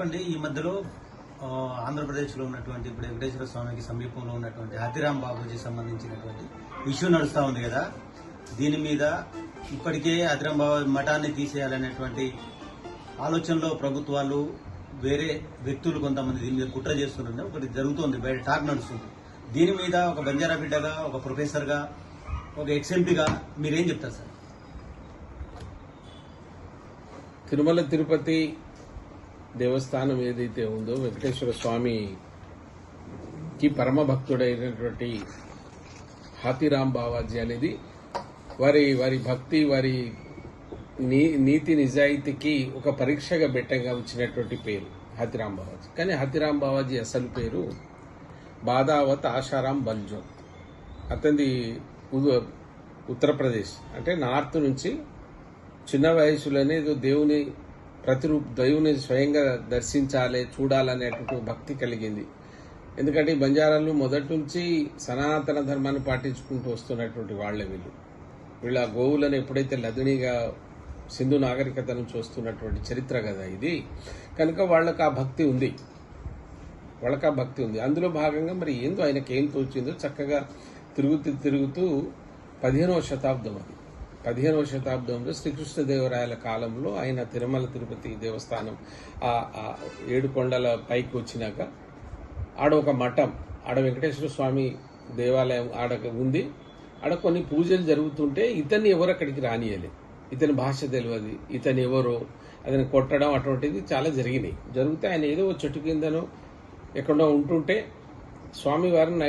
చెప్పండి ఈ మధ్యలో ఆంధ్రప్రదేశ్లో ఉన్నటువంటి ఇప్పుడు వెంకటేశ్వర స్వామికి సమీపంలో ఉన్నటువంటి హతిరామ్ బాబుజీ సంబంధించినటువంటి ఇష్యూ నడుస్తూ ఉంది కదా. దీని మీద ఇప్పటికే హతిరామ్ బాబు మఠాన్ని తీసేయాలనేటువంటి ఆలోచనలో ప్రభుత్వాలు వేరే వ్యక్తులు కొంతమంది దీని మీద కుట్ర చేస్తున్నారు. ఒకటి జరుగుతోంది బయట టాక్ నడుస్తుంది. దీని మీద ఒక బంజారా బిడ్డగా ఒక ప్రొఫెసర్గా ఒక ఎక్స్ఎంపీగా మీరేం చెప్తారు సార్? తిరుమల తిరుపతి దేవస్థానం ఏదైతే ఉందో వెంకటేశ్వర స్వామికి పరమ భక్తుడైనటువంటి హాతిరాం బావాజీ అనేది వారి వారి భక్తి వారి నీ- నీతి నిజాయితీకి ఒక పరీక్షగా బెట్టంగా వచ్చినటువంటి పేరు హతిరామ్ బావాజీ. కానీ హతిరామ్ బావాజీ అసలు పేరు బాదావత్ ఆశారాం బల్జోన్. అతనిది ఉ- ఉత్తరప్రదేశ్. అంటే నార్త్ నుంచి చిన్న వయసులోనే ఏదో దేవుని ప్రతిరూప దైవుని స్వయంగా దర్శించాలి చూడాలనేటువంటి భక్తి కలిగింది. ఎందుకంటే ఈ బంజారాలు మొదటి నుంచి సనాతన ధర్మాన్ని పాటించుకుంటూ వస్తున్నటువంటి వాళ్ళే వీళ్ళు. వీళ్ళ గోవులను ఎప్పుడైతే లదినిగా సింధు నాగరికత నుంచి వస్తున్నటువంటి చరిత్ర కదా ఇది. కనుక వాళ్ళకి ఆ భక్తి ఉంది. వాళ్ళకి ఆ భక్తి ఉంది. అందులో భాగంగా మరి ఏందో ఆయనకి ఏం తోచిందో చక్కగా తిరుగుతూ తిరుగుతూ పదిహేనవ శతాబ్దం అది. పదిహేనవ శతాబ్దంలో శ్రీకృష్ణదేవరాయల కాలంలో ఆయన తిరుమల తిరుపతి దేవస్థానం ఆ ఏడు కొండల పైకి వచ్చినాక ఆడ ఒక మఠం ఆడ వెంకటేశ్వర స్వామి దేవాలయం ఆడ ఉంది. ఆడ కొన్ని పూజలు జరుగుతుంటే ఇతన్ని ఎవరు అక్కడికి రానియలే. ఇతని భాష తెలియదు ఇతను ఎవరో అతను కొట్టడం అటువంటిది చాలా జరిగినాయి. జరిగితే ఆయన ఏదో ఒక చెట్టు కిందనో ఎక్కడో ఉంటుంటే స్వామివారిని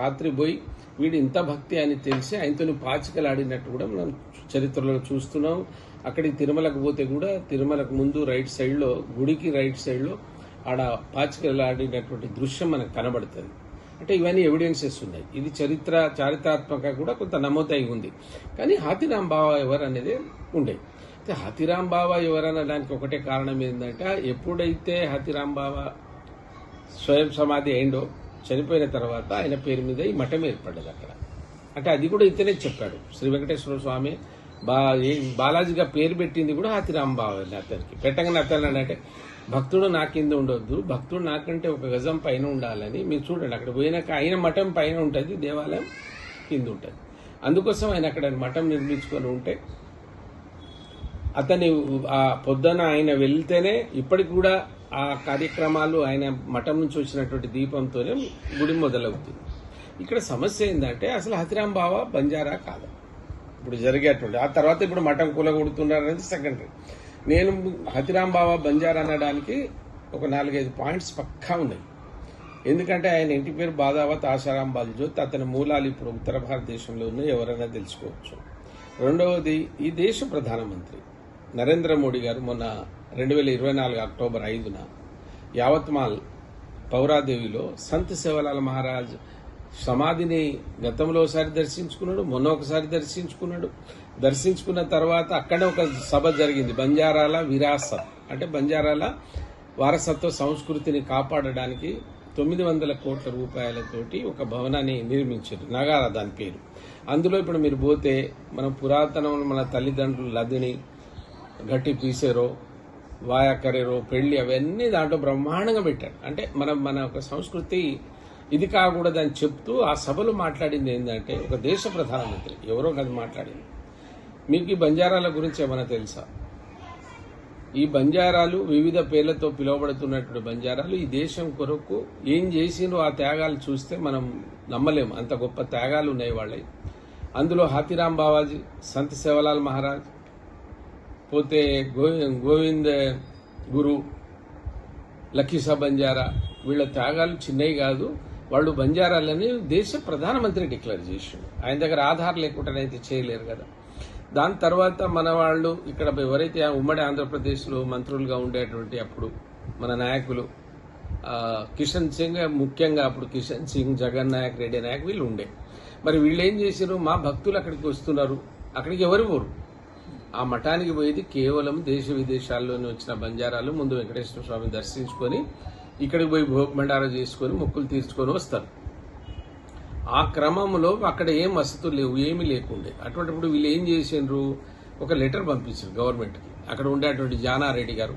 రాత్రి పోయి వీడు ఇంత భక్తి అని తెలిసి ఆయనతో పాచికలాడినట్టు కూడా మనం చరిత్రలో చూస్తున్నాం. అక్కడికి తిరుమలకు పోతే కూడా తిరుమలకు ముందు రైట్ సైడ్లో గుడికి రైట్ సైడ్లో ఆడ పాచికలాడినటువంటి దృశ్యం మనకు కనబడుతుంది. అంటే ఇవన్నీ ఎవిడెన్సెస్ ఉన్నాయి. ఇది చరిత్ర చారిత్రాత్మక కూడా కొంత నమోదై ఉంది. కానీ హాతిరాం బావ ఎవరు అనేది ఉండే. అయితే హాతిరాం బావ ఎవరనడానికి ఒకటే కారణం ఏంటంటే ఎప్పుడైతే హాతిరాం బావ స్వయం సమాధి అయిండో చనిపోయిన తర్వాత ఆయన పేరు మీద ఈ మఠం ఏర్పడ్డది అక్కడ. అంటే అది కూడా ఇతనే చెప్పాడు. శ్రీ వెంకటేశ్వర స్వామి బా ఏ- బాలాజీగా పేరు పెట్టింది కూడా హాతిరామ్ బావ అతనికి. పెట్టగానే అతను అంటే భక్తుడు నా కింద ఉండొద్దు. భక్తుడు నాకంటే ఒక గజం పైన ఉండాలని. మీరు చూడండి అక్కడ పోయినాక ఆయన మఠం పైన ఉంటుంది దేవాలయం కింద ఉంటుంది. అందుకోసం ఆయన అక్కడ మఠం నిర్మించుకొని ఉంటే అతని ఆ పొద్దున ఆయన వెళ్తేనే ఇప్పటికి కూడా ఆ కార్యక్రమాలు ఆయన మఠం నుంచి వచ్చినటువంటి దీపంతోనే గుడి మొదలవుతుంది. ఇక్కడ సమస్య ఏంటంటే అసలు హతిరాం బావ బంజారా కాదు? ఇప్పుడు జరిగేటువంటి ఆ తర్వాత ఇప్పుడు మఠం కూలగొడుతున్నారు అనేది సెకండరీ నేను హతిరాం బావ బంజారా అనడానికి ఒక నాలుగైదు పాయింట్స్ పక్కా ఉన్నాయి. ఎందుకంటే ఆయన ఇంటి పేరు బాదావత్ ఆశారాం బాల్జోత్ అతని మూలాలు ఇప్పుడు ఉత్తర భారతదేశంలో ఉన్నాయి ఎవరైనా తెలుసుకోవచ్చు. రెండవది ఈ దేశ ప్రధానమంత్రి నరేంద్ర మోడీ గారు మొన్న రెండు వేల ఇరవై నాలుగు అక్టోబర్ ఐదున యావత్మాల్ పౌరాదేవిలో సంత్ సేవలాల్ మహారాజ్ సమాధిని గతంలో ఒకసారి దర్శించుకున్నాడు మొన్న ఒకసారి దర్శించుకున్నాడు. దర్శించుకున్న తర్వాత అక్కడే ఒక సభ జరిగింది బంజారాల విరాసత్ అంటే బంజారాల వారసత్వ సంస్కృతిని కాపాడడానికి తొమ్మిది వందల కోట్ల రూపాయలతోటి ఒక భవనాన్ని నిర్మించారు. నగారా దాని పేరు. అందులో ఇప్పుడు మీరు పోతే మన పురాతనం మన తల్లిదండ్రులు లదిని గట్టి పీసేరో వాయాకరేరో పెళ్ళి అవన్నీ దాంట్లో బ్రహ్మాండంగా పెట్టాడు. అంటే మన మన ఒక సంస్కృతి ఇది కాకూడదని చెప్తూ ఆ సభలు మాట్లాడింది ఏంటంటే ఒక దేశ ప్రధానమంత్రి ఎవరో కాదు మాట్లాడింది. మీకు ఈ బంజారాల గురించి ఏమైనా తెలుసా? ఈ బంజారాలు వివిధ పేర్లతో పిలువబడుతున్నటువంటి బంజారాలు ఈ దేశం కొరకు ఏం చేసిండ్రో ఆ త్యాగాలు చూస్తే మనం నమ్మలేము. అంత గొప్ప త్యాగాలు ఉన్నాయి వాళ్ళవి అందులో హాతిరాం బావాజీ సంత్ సేవలాల్ మహారాజ్ పోతే గోవి గోవింద్ గురు లక్కీసా బంజారా వీళ్ళ త్యాగాలు చిన్నవి కాదు. వాళ్ళు బంజారాలని దేశ ప్రధానమంత్రి డిక్లేర్ చేసిండు. ఆయన దగ్గర ఆధార్ లేకుండానైతే చేయలేరు కదా. దాని తర్వాత మన వాళ్ళు ఇక్కడ ఎవరైతే ఆ ఉమ్మడి ఆంధ్రప్రదేశ్లో మంత్రులుగా ఉండేటువంటి అప్పుడు మన నాయకులు కిషన్ సింగ్ ముఖ్యంగా అప్పుడు కిషన్ సింగ్ జగన్ నాయక్ రెడ్డి నాయక్ వీళ్ళు ఉండే. మరి వీళ్ళు ఏం చేశారు మా భక్తులు అక్కడికి వస్తున్నారు. అక్కడికి ఎవరు పోరు? ఆ మఠానికి పోయేది కేవలం దేశ విదేశాల్లోని వచ్చిన బంజారాలు. ముందు వెంకటేశ్వర స్వామిని దర్శించుకొని ఇక్కడికి పోయి భోగమండారం చేసుకొని మొక్కులు తీర్చుకొని వస్తారు. ఆ క్రమంలో అక్కడ ఏం వసతులు లేవు ఏమీ లేకుండే. అటువంటిప్పుడు వీళ్ళు ఏం చేసిండ్రు? ఒక లెటర్ పంపించారు గవర్నమెంట్కి. అక్కడ ఉండేటువంటి జానారెడ్డి గారు.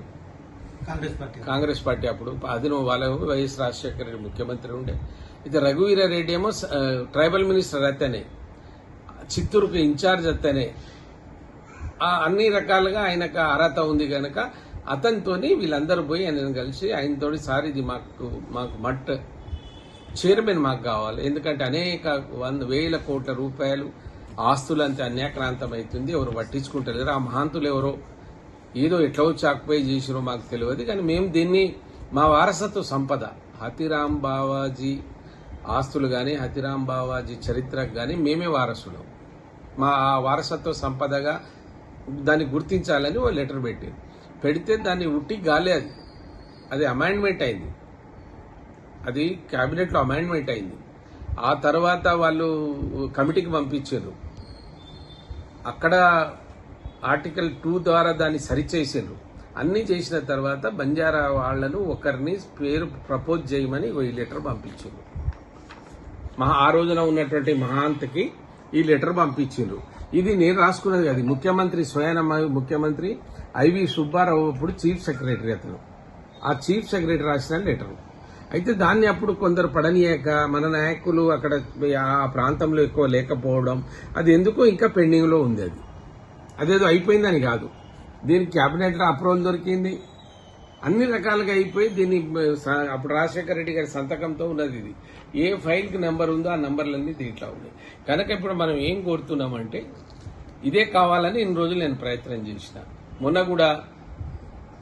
కాంగ్రెస్ పార్టీ. కాంగ్రెస్ పార్టీ అప్పుడు. అది వాళ్ళ వైఎస్ రాజశేఖర రెడ్డి ముఖ్యమంత్రి ఉండే. అయితే రఘువీర రెడ్డి ఏమో ట్రైబల్ మినిస్టర్ అతనే. చిత్తూరుకు ఇన్ఛార్జ్ అతనే. ఆ అన్ని రకాలుగా ఆయనకు అర్హత ఉంది కనుక అతనితోని వీళ్ళందరూ పోయి ఆయన కలిసి ఆయనతో సార్ ఇది మాకు మాకు మట్ చైర్మన్ మాకు కావాలి. ఎందుకంటే అనేక వంద వేల కోట్ల రూపాయలు ఆస్తులు అంతే అన్యాక్రాంతం అవుతుంది ఎవరు పట్టించుకుంటలేరు. ఆ మహాంతులు ఎవరో ఏదో ఎట్లా వచ్చి ఆక్యుపై చేసిరో మాకు తెలియదు. కానీ మేము దీన్ని మా వారసత్వ సంపద హతిరామ్ బావాజీ ఆస్తులు కానీ హతిరామ్ బావాజీ చరిత్రకు కానీ మేమే వారసులం. మా ఆ వారసత్వ సంపదగా దాన్ని గుర్తించాలని ఓ లెటర్ పెట్టారు. పెడితే దాన్ని ఉట్టి గాలే అది. అది అమైండ్మెంట్ అయింది. అది క్యాబినెట్లో అమైండ్మెంట్ అయింది. ఆ తర్వాత వాళ్ళు కమిటీకి పంపించారు. అక్కడ ఆర్టికల్ టూ ద్వారా దాన్ని సరిచేసారు అన్నీ చేసిన తర్వాత బంజారా వాళ్ళను ఒకరిని పేరు ప్రపోజ్ చేయమని ఈ లెటర్ పంపించారు. మహా ఆ రోజున ఉన్నటువంటి మహాంతకి ఈ లెటర్ పంపించారు. ఇది నేను రాసుకున్నది కాదు. ముఖ్యమంత్రి స్వయాన ముఖ్యమంత్రి ఐవి సుబ్బారావు అప్పుడు చీఫ్ సెక్రటరీ అతను. ఆ చీఫ్ సెక్రటరీ రాసిన లెటర్. అయితే దాన్ని అప్పుడు కొందరు పడనీయక మన నాయకులు అక్కడ ఆ ప్రాంతంలో ఎక్కువ లేకపోవడం అది ఎందుకో ఇంకా పెండింగ్లో ఉంది అది. అదేదో అయిపోయిందని కాదు. దీనికి క్యాబినెట్ అప్రూవల్ దొరికింది. అన్ని రకాలుగా అయిపోయి దీన్ని అప్పుడు రాజశేఖర రెడ్డి గారి సంతకంతో ఉన్నది ఇది. ఏ ఫైల్కి నెంబర్ ఉందో ఆ నెంబర్లన్నీ దీంట్లో ఉన్నాయి. కనుక ఇప్పుడు మనం ఏం కోరుతున్నామంటే ఇదే కావాలని ఇన్ని రోజులు నేను ప్రయత్నం చేసిన. మొన్న కూడా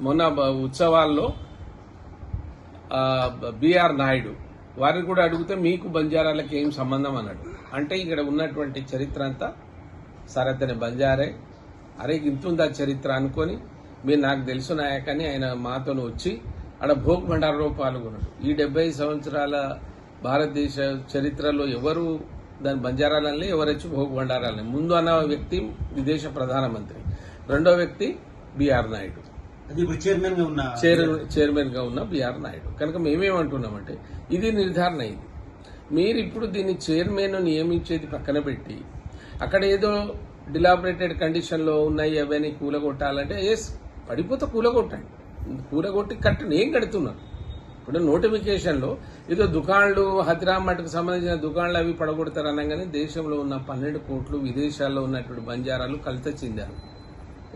మొన్న ఉత్సవాల్లో బిఆర్ నాయుడు వారిని కూడా అడిగితే మీకు బంజారాలకు ఏం సంబంధం అన్నాడు. అంటే ఇక్కడ ఉన్నటువంటి చరిత్ర అంతా సరద్దని బంజారే. అరే ఇంతుందా చరిత్ర అనుకొని మీరు నాకు తెలుసు నాయకని ఆయన మాతో వచ్చి ఆడ భోగ్ భండారలో పాల్గొన్నాడు ఈ డెబ్బై సంవత్సరాల భారతదేశ చరిత్రలో ఎవరు దాని బంజారాలనే ఎవరు వచ్చి భోగ్ భండారాలని ముందు అన్న వ్యక్తి విదేశ ప్రధానమంత్రి. రెండో వ్యక్తి బిఆర్ నాయుడు. చైర్మన్గా ఉన్న చైర్ చైర్మన్గా ఉన్న బిఆర్ నాయుడు. కనుక మేమేమంటున్నామంటే ఇది నిర్ధారణ అయింది మీరు ఇప్పుడు దీన్ని చైర్మన్ నియమించేది పక్కన పెట్టి అక్కడ ఏదో డిలాబరేటెడ్ కండిషన్లో ఉన్నాయి అవన్నీ కూలగొట్టాలంటే ఎస్ పడిపోతే కూలగొట్టండి కూలగొట్టి కట్టండి ఏం కడుతున్నారు? ఇప్పుడు నోటిఫికేషన్లో ఏదో దుకాణాలు హతిరామ్ మట్టుకు సంబంధించిన దుకాణాలు అవి పడగొడతారు అనగానే దేశంలో ఉన్న పన్నెండు కోట్లు విదేశాల్లో ఉన్నటువంటి బంజారాలు కలిత చెందారు.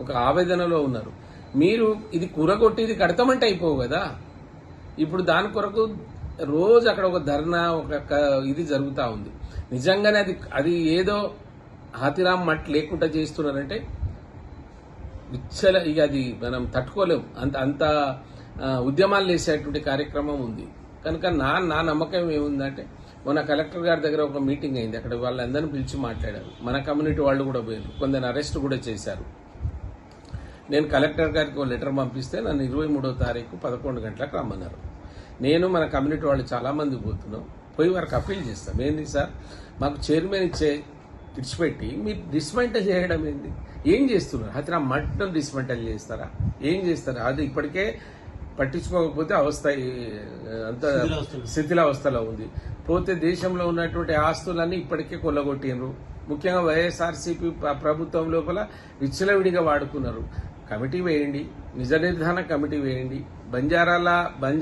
ఒక ఆవేదనలో ఉన్నారు. మీరు ఇది కూరగొట్టి ఇది కడతామంటే అయిపోవు కదా? ఇప్పుడు దాని కొరకు రోజు అక్కడ ఒక ధర్నా ఒక ఇది జరుగుతూ ఉంది. నిజంగానే అది అది ఏదో హాతిరామ్ మట్ లేకుండా చేస్తున్నారంటే విచ్చల ఇక అది మనం తట్టుకోలేం. అంత అంత ఉద్యమాలు చేసేటువంటి కార్యక్రమం ఉంది. కనుక నా నా నమ్మకం ఏముందంటే మొన్న కలెక్టర్ గారి దగ్గర ఒక మీటింగ్ అయింది. అక్కడ వాళ్ళందరిని పిలిచి మాట్లాడారు. మన కమ్యూనిటీ వాళ్ళు కూడా పోయారు. కొందరు అరెస్ట్ కూడా చేశారు. నేను కలెక్టర్ గారికి ఒక లెటర్ పంపిస్తే నన్ను ఇరవై మూడో తారీఖు పదకొండు గంటలకు రమ్మన్నారు. నేను మన కమ్యూనిటీ వాళ్ళు చాలామంది పోతున్నాం. పోయి వారికి అప్పీల్ చేస్తాం. ఏంది సార్? మాకు చైర్మన్ ఇచ్చే ఇడిచిపెట్టి మీరు డిస్మెంటల్ చేయడం ఏంది? ఏం చేస్తున్నారు? అయితే నా మట్టం డిస్మెంటల్ చేస్తారా? ఏం చేస్తారా? అది ఇప్పటికే పట్టించుకోకపోతే అవస్థ అంత. శిథిలావస్థలో ఉంది. పోతే దేశంలో ఉన్నటువంటి ఆస్తులన్నీ ఇప్పటికే కొల్లగొట్టినరు ముఖ్యంగా వైఎస్ఆర్సీపీ ప్ర- ప్రభుత్వం లోపల విచ్చలవిడిగా వాడుకున్నారు. కమిటీ వేయండి నిజ నిర్ధారణ కమిటీ వేయండి. బంజారాల బంజా